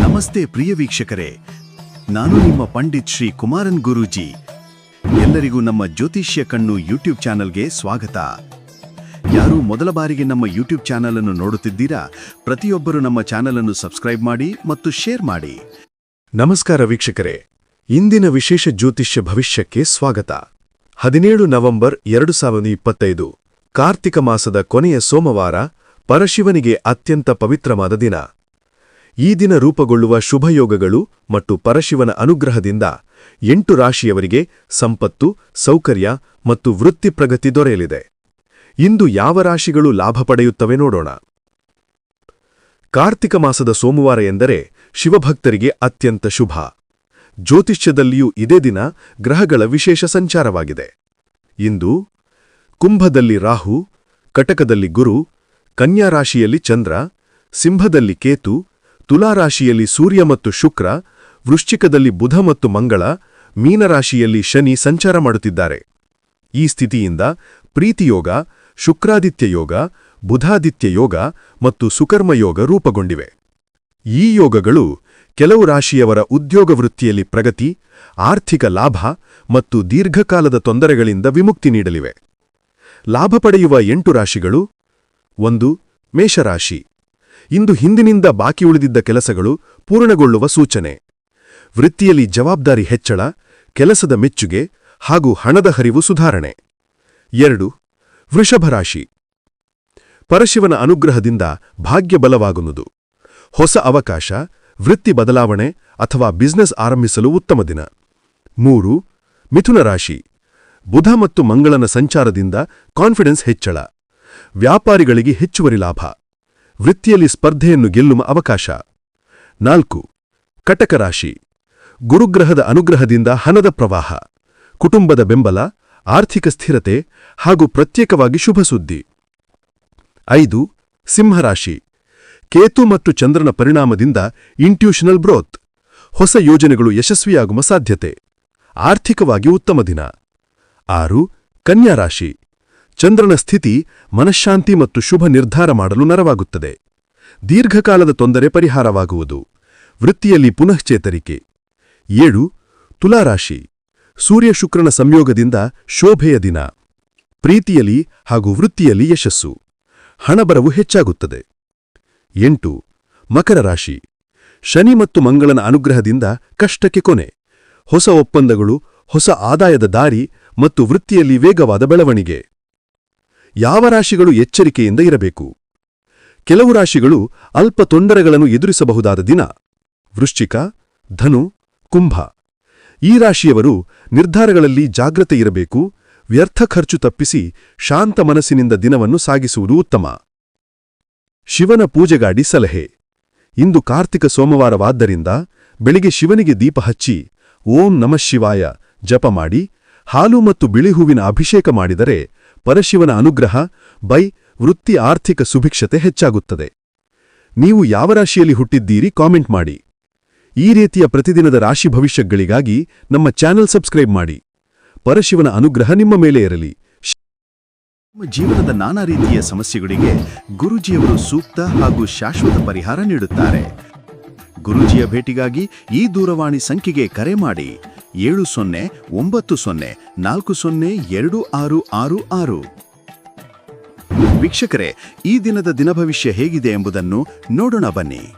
ನಮಸ್ತೆ ಪ್ರಿಯ ವೀಕ್ಷಕರೇ. ನಾನು ನಿಮ್ಮ ಪಂಡಿತ್ ಶ್ರೀ ಕುಮಾರನ್ ಗುರೂಜಿ. ಎಲ್ಲರಿಗೂ ನಮ್ಮ ಜ್ಯೋತಿಷ್ಯ ಕಣ್ಣು ಯೂಟ್ಯೂಬ್ ಚಾನಲ್ಗೆ ಸ್ವಾಗತ. ಯಾರು ಮೊದಲ ಬಾರಿಗೆ ನಮ್ಮ ಯೂಟ್ಯೂಬ್ ಚಾನಲ್ ಅನ್ನು ನೋಡುತ್ತಿದ್ದೀರಾ, ಪ್ರತಿಯೊಬ್ಬರು ನಮ್ಮ ಚಾನಲ್ ಅನ್ನು ಸಬ್ಸ್ಕ್ರೈಬ್ ಮಾಡಿ ಮತ್ತು ಶೇರ್ ಮಾಡಿ. ನಮಸ್ಕಾರ ವೀಕ್ಷಕರೇ. ಇಂದಿನ ವಿಶೇಷ ಜ್ಯೋತಿಷ್ಯ ಭವಿಷ್ಯಕ್ಕೆ ಸ್ವಾಗತ. ಹದಿನೇಳು ನವೆಂಬರ್ ಎರಡು ಸಾವಿರದ ಇಪ್ಪತ್ತೈದು, ಕಾರ್ತಿಕ ಮಾಸದ ಕೊನೆಯ ಸೋಮವಾರ, ಪರಶಿವನಿಗೆ ಅತ್ಯಂತ ಪವಿತ್ರವಾದ ದಿನ. ಈ ದಿನ ರೂಪಗೊಳ್ಳುವ ಶುಭಯೋಗಗಳು ಮತ್ತು ಪರಶಿವನ ಅನುಗ್ರಹದಿಂದ ಎಂಟು ರಾಶಿಯವರಿಗೆ ಸಂಪತ್ತು, ಸೌಕರ್ಯ ಮತ್ತು ವೃತ್ತಿ ಪ್ರಗತಿ ದೊರೆಯಲಿದೆ. ಇಂದು ಯಾವ ರಾಶಿಗಳು ಲಾಭ ಪಡೆಯುತ್ತವೆ ನೋಡೋಣ. ಕಾರ್ತಿಕ ಮಾಸದ ಸೋಮವಾರ ಎಂದರೆ ಶಿವಭಕ್ತರಿಗೆ ಅತ್ಯಂತ ಶುಭ. ಜ್ಯೋತಿಷ್ಯದಲ್ಲಿಯೂ ಇದೇ ದಿನ ಗ್ರಹಗಳ ವಿಶೇಷ ಸಂಚಾರವಾಗಿದೆ. ಇಂದು ಕುಂಭದಲ್ಲಿ ರಾಹು, ಕಟಕದಲ್ಲಿ ಗುರು ಕನ್ಯಾರಾಶಿಯಲ್ಲಿ ಚಂದ್ರ, ಸಿಂಹದಲ್ಲಿ ಕೇತು ತುಲಾರಾಶಿಯಲ್ಲಿ ಸೂರ್ಯ ಮತ್ತು ಶುಕ್ರ, ವೃಶ್ಚಿಕದಲ್ಲಿ ಬುಧ ಮತ್ತು ಮಂಗಳ, ಮೀನರಾಶಿಯಲ್ಲಿ ಶನಿ ಸಂಚಾರ ಮಾಡುತ್ತಿದ್ದಾರೆ. ಈ ಸ್ಥಿತಿಯಿಂದ ಪ್ರೀತಿಯೋಗ, ಶುಕ್ರಾದಿತ್ಯ ಯೋಗ, ಬುಧಾದಿತ್ಯ ಯೋಗ ಮತ್ತು ಸುಕರ್ಮಯೋಗ ರೂಪುಗೊಂಡಿವೆ. ಈ ಯೋಗಗಳು ಕೆಲವು ರಾಶಿಯವರ ಉದ್ಯೋಗ ವೃತ್ತಿಯಲ್ಲಿ ಪ್ರಗತಿ, ಆರ್ಥಿಕ ಲಾಭ ಮತ್ತು ದೀರ್ಘಕಾಲದ ತೊಂದರೆಗಳಿಂದ ವಿಮುಕ್ತಿ ನೀಡಲಿವೆ. ಲಾಭ ಪಡೆಯುವ ಎಂಟು ರಾಶಿಗಳು ಒಂದು, ಮೇಷರಾಶಿ. ಇಂದು ಹಿಂದಿನಿಂದ ಬಾಕಿ ಉಳಿದಿದ್ದ ಕೆಲಸಗಳು ಪೂರ್ಣಗೊಳ್ಳುವ ಸೂಚನೆ. ವೃತ್ತಿಯಲ್ಲಿ ಜವಾಬ್ದಾರಿ ಹೆಚ್ಚಳ, ಕೆಲಸದ ಮೆಚ್ಚುಗೆ ಹಾಗೂ ಹಣದ ಹರಿವು ಸುಧಾರಣೆ. ಎರಡು ವೃಷಭರಾಶಿ ಪರಶಿವನ ಅನುಗ್ರಹದಿಂದ ಭಾಗ್ಯ ಬಲವಾಗುವುದು. ಹೊಸ ಅವಕಾಶ, ವೃತ್ತಿ ಬದಲಾವಣೆ ಅಥವಾ ಬಿಸ್ನೆಸ್ ಆರಂಭಿಸಲು ಉತ್ತಮ ದಿನ. ಮೂರು, ಮಿಥುನ ರಾಶಿ. ಬುಧ ಮತ್ತು ಮಂಗಳನ ಸಂಚಾರದಿಂದ ಕಾನ್ಫಿಡೆನ್ಸ್ ಹೆಚ್ಚಳ. ವ್ಯಾಪಾರಿಗಳಿಗೆ ಹೆಚ್ಚುವರಿ ಲಾಭ. ವೃತ್ತಿಯಲ್ಲಿ ಸ್ಪರ್ಧೆಯನ್ನು ಗೆಲ್ಲುವ ಅವಕಾಶ. ನಾಲ್ಕು ಕಟಕ ರಾಶಿ ಗುರುಗ್ರಹದ ಅನುಗ್ರಹದಿಂದ ಹಣದ ಪ್ರವಾಹ, ಕುಟುಂಬದ ಬೆಂಬಲ, ಆರ್ಥಿಕ ಸ್ಥಿರತೆ ಹಾಗೂ ಪ್ರತ್ಯೇಕವಾಗಿ ಶುಭ ಸುದ್ದಿ. ಐದು, ಸಿಂಹರಾಶಿ. ಕೇತು ಮತ್ತು ಚಂದ್ರನ ಪರಿಣಾಮದಿಂದ ಇಂಟ್ಯೂಷನಲ್ ಬ್ರೋತ್ ಹೊಸ ಯೋಜನೆಗಳು ಯಶಸ್ವಿಯಾಗುವ ಸಾಧ್ಯತೆ. ಆರ್ಥಿಕವಾಗಿ ಉತ್ತಮ ದಿನ. ಆರು ಕನ್ಯಾ ರಾಶಿ ಚಂದ್ರನ ಸ್ಥಿತಿ ಮನಃಶಾಂತಿ ಮತ್ತು ಶುಭ ನಿರ್ಧಾರ ಮಾಡಲು ನರವಾಗುತ್ತದೆ. ದೀರ್ಘಕಾಲದ ತೊಂದರೆ ಪರಿಹಾರವಾಗುವುದು. ವೃತ್ತಿಯಲ್ಲಿ ಪುನಃಚೇತರಿಕೆ. ಏಳು, ತುಲಾರಾಶಿ. ಸೂರ್ಯ ಶುಕ್ರನ ಸಂಯೋಗದಿಂದ ಶೋಭೆಯ ದಿನ. ಪ್ರೀತಿಯಲ್ಲಿ ಹಾಗೂ ವೃತ್ತಿಯಲ್ಲಿ ಯಶಸ್ಸು. ಹಣಬರವು ಹೆಚ್ಚಾಗುತ್ತದೆ. ಎಂಟು, ಮಕರ ರಾಶಿ. ಶನಿ ಮತ್ತು ಮಂಗಳನ ಅನುಗ್ರಹದಿಂದ ಕಷ್ಟಕ್ಕೆ ಕೊನೆ. ಹೊಸ ಒಪ್ಪಂದಗಳು, ಹೊಸ ಆದಾಯದ ದಾರಿ ಮತ್ತು ವೃತ್ತಿಯಲ್ಲಿ ವೇಗವಾದ ಬೆಳವಣಿಗೆ. ಯಾವ ರಾಶಿಗಳು ಎಚ್ಚರಿಕೆಯಿಂದ ಇರಬೇಕು? ಕೆಲವು ರಾಶಿಗಳು ಅಲ್ಪ ತೊಂದರೆಗಳನ್ನು ಎದುರಿಸಬಹುದಾದ ದಿನ. ವೃಶ್ಚಿಕ, ಧನು, ಕುಂಭ. ಈ ರಾಶಿಯವರು ನಿರ್ಧಾರಗಳಲ್ಲಿ ಜಾಗ್ರತೆ ಇರಬೇಕು, ವ್ಯರ್ಥ ಖರ್ಚು ತಪ್ಪಿಸಿ ಶಾಂತ ಮನಸ್ಸಿನಿಂದ ದಿನವನ್ನು ಸಾಗಿಸುವುದು ಉತ್ತಮ. ಶಿವನ ಪೂಜೆಗಾಡಿ ಸಲಹೆ. ಇಂದು ಕಾರ್ತಿಕ ಸೋಮವಾರವಾದ್ದರಿಂದ ಬೆಳಿಗ್ಗೆ ಶಿವನಿಗೆ ದೀಪ ಹಚ್ಚಿ, ಓಂ ನಮಃ ಶಿವಾಯ, ಜಪ ಮಾಡಿ, ಹಾಲು ಮತ್ತು ಬಿಳಿ ಹೂವಿನ ಅಭಿಷೇಕ ಮಾಡಿದರೆ ಪರಶಿವನ ಅನುಗ್ರಹ ಬೈ ವೃತ್ತಿ ಆರ್ಥಿಕ ಸುಭಿಕ್ಷತೆ ಹೆಚ್ಚಾಗುತ್ತದೆ. ನೀವು ಯಾವ ರಾಶಿಯಲ್ಲಿ ಹುಟ್ಟಿದ್ದೀರಿ ಕಾಮೆಂಟ್ ಮಾಡಿ. ಈ ರೀತಿಯ ಪ್ರತಿದಿನದ ರಾಶಿ ಭವಿಷ್ಯಗಳಿಗಾಗಿ ನಮ್ಮ ಚಾನೆಲ್ ಸಬ್ಸ್ಕ್ರೈಬ್ ಮಾಡಿ. ಪರಶಿವನ ಅನುಗ್ರಹ ನಿಮ್ಮ ಮೇಲೆ ಇರಲಿ. ನಿಮ್ಮ ಜೀವನದ ನಾನಾ ರೀತಿಯ ಸಮಸ್ಯೆಗಳಿಗೆ ಗುರುಜಿಯವರು ಸೂಕ್ತ ಹಾಗೂ ಶಾಶ್ವತ ಪರಿಹಾರ ನೀಡುತ್ತಾರೆ. ಗುರುಜಿಯ ಭೇಟಿಗಾಗಿ ಈ ದೂರವಾಣಿ ಸಂಖ್ಯೆಗೆ ಕರೆ ಮಾಡಿ. ಏಳು ಸೊನ್ನೆ, ಒಂಬತ್ತು ಸೊನ್ನೆ, ನಾಲ್ಕು ಸೊನ್ನೆ, ಎರಡು ಆರು ಆರು ಆರು. ವೀಕ್ಷಕರೇ, ಈ ದಿನದ ದಿನಭವಿಷ್ಯ ಹೇಗಿದೆ ಎಂಬುದನ್ನು ನೋಡೋಣ ಬನ್ನಿ.